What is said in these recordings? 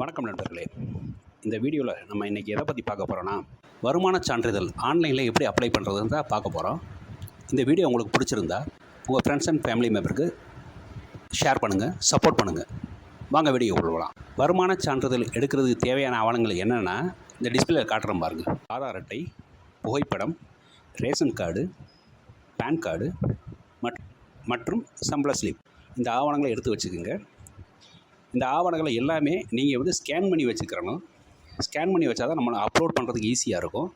வணக்கம் நண்பர்களே. இந்த வீடியோவில் நம்ம இன்றைக்கி எதை பற்றி பார்க்க போகிறோன்னா வருமான சான்றிதழ் ஆன்லைனில் எப்படி அப்ளை பண்ணுறதுன்னு தான் பார்க்க போகிறோம் இந்த வீடியோ உங்களுக்கு பிடிச்சிருந்தா உங்கள் ஃப்ரெண்ட்ஸ் அண்ட் ஃபேமிலி மெம்பருக்கு ஷேர் பண்ணுங்கள் சப்போர்ட் பண்ணுங்கள் வாங்க வீடியோ கொள்ளலாம் வருமான சான்றிதழ் எடுக்கிறதுக்கு தேவையான ஆவணங்கள் என்னென்னா இந்த டிஸ்பிளே காட்டுறோம் பாருங்கள் ஆதார் அட்டை புகைப்படம் ரேஷன் கார்டு பேன் கார்டு மட் மற்றும் சம்பள ஸ்லிப் இந்த ஆவணங்களை எடுத்து வச்சுக்கோங்க. இந்த ஆவணங்களை எல்லாமே நீங்கள் வந்து ஸ்கேன் பண்ணி வச்சுக்கிறணும். ஸ்கேன் பண்ணி வச்சா தான் நம்ம அப்லோட் பண்ணுறதுக்கு ஈஸியாக இருக்கும்.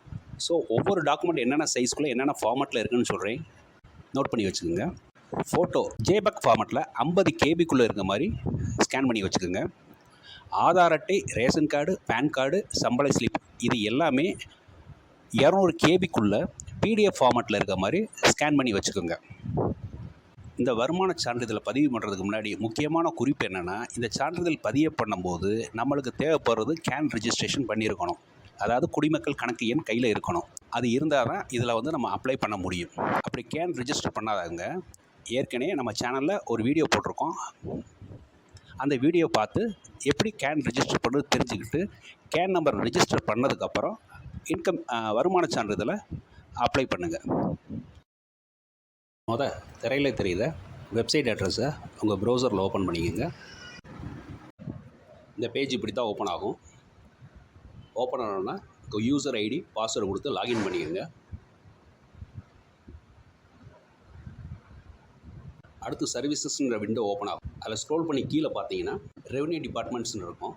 ஸோ ஒவ்வொரு டாக்குமெண்ட் என்னென்ன சைஸ்க்குள்ளே என்னென்ன ஃபார்மெட்டில் இருக்குன்னு சொல்கிறேன் நோட் பண்ணி வச்சுக்கோங்க. ஃபோட்டோ ஜேபக் ஃபார்மெட்டில் ஐம்பது கேபிக்குள்ளே இருக்க மாதிரி ஸ்கேன் பண்ணி வச்சுக்கோங்க. ஆதார் அட்டை ரேஷன் கார்டு பேன் கார்டு சம்பள ஸ்லிப் இது எல்லாமே இரநூறு கேபிக்குள்ளே பிடிஎஃப் ஃபார்மெட்டில் இருக்க மாதிரி ஸ்கேன் பண்ணி வச்சுக்கோங்க. இந்த வருமான சான்றிதழை பதிவு பண்ணுறதுக்கு முன்னாடி முக்கியமான குறிப்பு என்னென்னா இந்த சான்றிதழ் பதிவு பண்ணும்போது நம்மளுக்கு தேவைப்படுறது கேன் ரிஜிஸ்ட்ரேஷன் பண்ணியிருக்கணும். அதாவது குடிமக்கள் கணக்கு எண் கையில் இருக்கணும். அது இருந்தால் தான் இதில் வந்து நம்ம அப்ளை பண்ண முடியும். அப்படி கேன் ரிஜிஸ்டர் பண்ணாதவங்க ஏற்கனவே நம்ம சேனலில் ஒரு வீடியோ போட்டிருக்கோம். அந்த வீடியோ பார்த்து எப்படி கேன் ரிஜிஸ்டர் பண்ணுறது தெரிஞ்சுக்கிட்டு கேன் நம்பர் ரிஜிஸ்டர் பண்ணதுக்கப்புறம் இன்கம் வருமான சான்றிதழை அப்ளை பண்ணுங்கள் முத திரையில் தெரியுத வெப்சைட் அட்ரஸை உங்கள் ப்ரௌசரில் ஓப்பன் பண்ணிக்கோங்க. இந்த பேஜ் இப்படி தான் ஓப்பன் ஆகும் ஓப்பன் ஆனோன்னா யூசர் ஐடி பாஸ்வேர்டு கொடுத்து லாகின் பண்ணிக்கோங்க. அடுத்து சர்வீசஸ்ன்ற விண்டோ ஓப்பன் ஆகும். அதில் ஸ்க்ரோல் பண்ணி கீழே பார்த்தீங்கன்னா ரெவன்யூ டிபார்ட்மெண்ட்ஸ்னு இருக்கும்.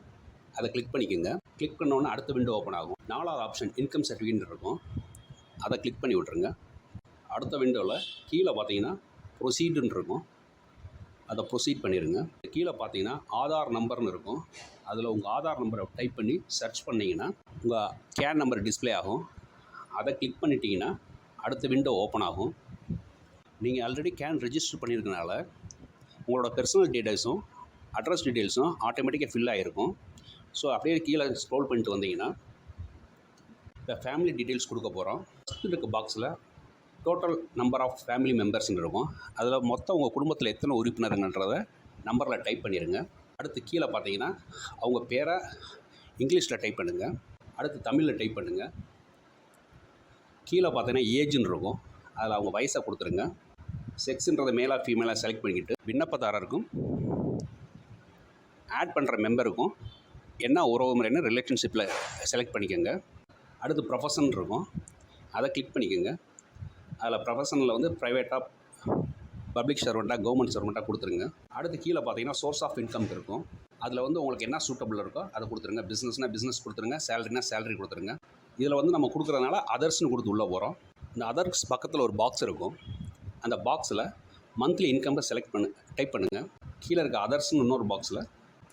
அதை கிளிக் பண்ணிக்கோங்க. கிளிக் பண்ணோன்னே அடுத்த விண்டோ ஓப்பன் ஆகும். நாலாவது ஆப்ஷன் இன்கம் சர்டிஃபிகேட் இருக்கும். அதை கிளிக் பண்ணி விட்ருங்க அடுத்த விண்டோவில் கீழே பார்த்தீங்கன்னா ப்ரொசீடுன்னு இருக்கும். அதை ப்ரொசீட் பண்ணிடுங்க கீழே பார்த்தீங்கன்னா ஆதார் நம்பர்னு இருக்கும். அதில் உங்கள் ஆதார் நம்பரை டைப் பண்ணி சர்ச் பண்ணிங்கன்னா உங்கள் கேன் நம்பர் டிஸ்ப்ளே ஆகும். அதை கிளிக் பண்ணிட்டீங்கன்னா அடுத்த விண்டோ ஓப்பன் ஆகும். நீங்கள் ஆல்ரெடி கேன் ரெஜிஸ்டர் பண்ணியிருக்கனால உங்களோட பர்சனல் டீட்டெயில்ஸும் அட்ரஸ் டீட்டெயில்ஸும் ஆட்டோமேட்டிக்காக ஃபில் ஆகிருக்கும் ஸோ அப்படியே கீழே ஸ்க்ரோல் பண்ணிட்டு வந்தீங்கன்னா இப்போ ஃபேமிலி டீட்டெயில்ஸ் கொடுக்க போகிறோம் ஃபஸ்ட்டு இருக்க பாக்ஸில் டோட்டல் நம்பர் ஆஃப் ஃபேமிலி மெம்பர்ஸ்னு இருக்கும். அதில் மொத்தம் உங்கள் குடும்பத்தில் எத்தனை உறுப்பினருங்கன்றதை நம்பரில் டைப் பண்ணிடுங்க அடுத்து கீழே பார்த்தீங்கன்னா அவங்க பேரை இங்கிலீஷில் டைப் பண்ணுங்கள் அடுத்து தமிழில் டைப் பண்ணுங்கள் கீழே பார்த்தீங்கன்னா ஏஜ்னு இருக்கும். அதில் அவங்க வயசை கொடுத்துருங்க. செக்ஸுன்றத மேலாக ஃபீமேலாக செலக்ட் பண்ணிக்கிட்டு விண்ணப்பதாரருக்கும் ஆட் பண்ணுற மெம்பருக்கும் என்ன உறவு முறைன்னு ரிலேஷன்ஷிப்பில் செலக்ட் பண்ணிக்கோங்க. அடுத்து ப்ரொஃபஷன் இருக்கும். அதை கிளிக் பண்ணிக்கோங்க. அதில் ப்ரொஃபஷனில் வந்து ப்ரைவேட்டாக பப்ளிக் சர்வெண்ட்டாக கவர்மெண்ட் சர்வெண்ட்டாக கொடுத்துருங்க. அடுத்து கீழே பார்த்தீங்கன்னா சோர்ஸ் ஆஃப் இன்கம் இருக்கும். அதில் வந்து உங்களுக்கு என்ன சூட்டபிள் இருக்கோ அதை கொடுத்துருங்க. பிஸ்னஸ்னால் பிஸ்னஸ் கொடுத்துருங்க. சேலரினா சேலரி கொடுத்துருங்க. இதில் வந்து நம்ம கொடுக்குறதுனால அதர்ஸ்னு கொடுத்து உள்ளே போகிறோம். இந்த அதர்ஸ் பக்கத்தில் ஒரு பாக்ஸ் இருக்கும். அந்த பாக்ஸில் மந்த்லி இன்கம்மை செலக்ட் பண்ணு டைப் பண்ணுங்கள் கீழே இருக்க அதர்ஸ்னு இன்னொரு பாக்ஸில்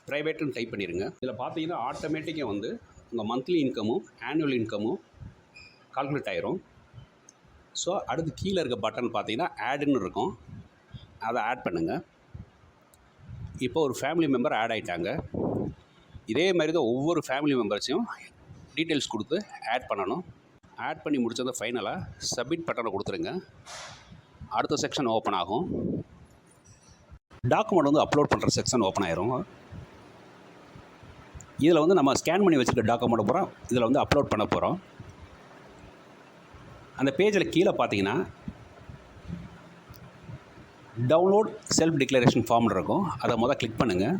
ப்ரைவேட்டுன்னு டைப் பண்ணிடுங்க. இதில் பார்த்தீங்கன்னா ஆட்டோமேட்டிக்காக வந்து உங்கள் மந்த்லி இன்கமும் ஆனுவல் இன்கமும் கால்குலேட் ஆயிரும். ஸோ அடுத்து கீழே இருக்க பட்டன் பார்த்தீங்கன்னா ஆடுன்னு இருக்கும். அதை ஆட் பண்ணுங்கள் இப்போ ஒரு ஃபேமிலி மெம்பர் ஆட் ஆகிட்டாங்க இதே மாதிரி தான் ஒவ்வொரு ஃபேமிலி மெம்பர்ஸையும் டீட்டெயில்ஸ் கொடுத்து ஆட் பண்ணணும். ஆட் பண்ணி முடித்ததை ஃபைனலாக சப்மிட் பட்டனை கொடுத்துருங்க. அடுத்த செக்ஷன் ஓப்பன் ஆகும். டாக்குமெண்ட் வந்து அப்லோட் பண்ணுற செக்ஷன் ஓப்பன் ஆயிரும். இதில் வந்து நம்ம ஸ்கேன் பண்ணி வச்சுருக்க டாக்குமெண்ட் போகிறோம் இதில் வந்து அப்லோட் பண்ண போகிறோம் அந்த பேஜில் கீழே பார்த்தீங்கன்னா டவுன்லோட் செல்ஃப் டிக்ளரேஷன் ஃபார்ம் இருக்கும். அதை மொதல் கிளிக் பண்ணுங்கள்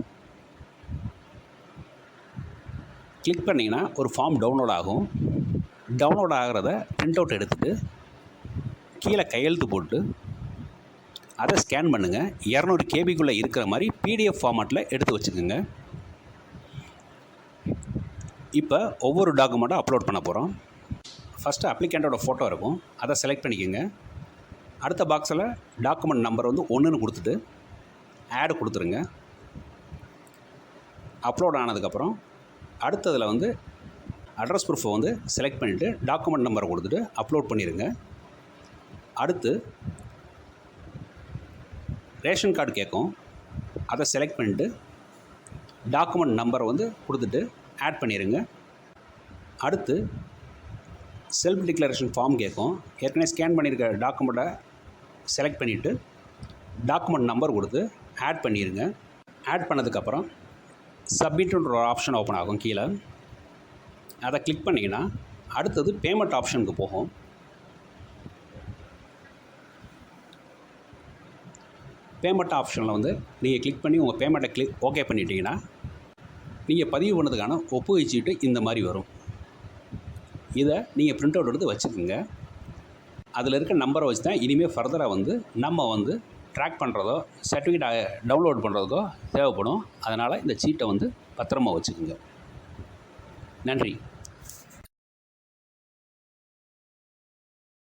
கிளிக் பண்ணிங்கன்னா ஒரு ஃபார்ம் டவுன்லோட் ஆகும். டவுன்லோட் ஆகிறத பிரிண்ட் அவுட் எடுத்துகிட்டு கீழே கையெழுத்து போட்டு அதை ஸ்கேன் பண்ணுங்கள் இரநூறு கேபிக்குள்ளே இருக்கிற மாதிரி பிடிஎஃப் ஃபார்மேட்டில் எடுத்து வச்சுக்கோங்க. இப்போ ஒவ்வொரு டாக்குமெண்ட்டும் அப்லோட் பண்ண போகிறோம் ஃபஸ்ட்டு அப்ளிகண்ட்டோட ஃபோட்டோ இருக்கும். அதை செலக்ட் பண்ணிக்கோங்க. அடுத்த பாக்ஸில் டாக்குமெண்ட் நம்பர் வந்து ஒன்றுன்னு கொடுத்துட்டு ஆட் கொடுத்துருங்க. அப்லோட் ஆனதுக்கப்புறம் அடுத்ததில் வந்து அட்ரஸ் ப்ரூஃபை வந்து செலக்ட் பண்ணிவிட்டு டாக்குமெண்ட் நம்பரை கொடுத்துட்டு அப்லோட் பண்ணிடுங்க அடுத்து ரேஷன் கார்டு கேட்கும் அதை செலக்ட் பண்ணிவிட்டு டாக்குமெண்ட் நம்பரை வந்து கொடுத்துட்டு ஆட் பண்ணிடுங்க அடுத்து செல்ஃப் டிக்ளரேஷன் ஃபார்ம் கேட்கும். ஏற்கனவே ஸ்கேன் பண்ணியிருக்க டாக்குமெண்ட்டை செலக்ட் பண்ணிவிட்டு டாக்குமெண்ட் நம்பர் கொடுத்து ஆட் பண்ணிடுங்க ஆட் பண்ணதுக்கப்புறம் சப்மிட்ன்ற ஒரு ஆப்ஷன் ஓப்பன் ஆகும் கீழே. அதை கிளிக் பண்ணிங்கன்னா அடுத்தது பேமெண்ட் ஆப்ஷனுக்கு போகும். பேமெண்ட் ஆப்ஷனில் வந்து நீங்கள் கிளிக் பண்ணி உங்கள் பேமெண்ட்டை கிளிக் ஓகே பண்ணிட்டீங்கன்னா நீங்கள் பதிவு பண்ணதுக்கான ஒப்புகை சீட்டு இந்த மாதிரி வரும். இதை நீங்கள் பிரிண்ட் அவுட் எடுத்து வச்சுக்கோங்க. அதில் இருக்க நம்பரை வச்சு தான் இனிமேல் ஃபர்தராக வந்து நம்ம வந்து ட்ராக் பண்ணுறதோ சர்டிஃபிகேட் டவுன்லோட் பண்ணுறதுக்கோ தேவைப்படும். அதனால் இந்த சீட்டை வந்து பத்திரமா வச்சுக்கோங்க. நன்றி.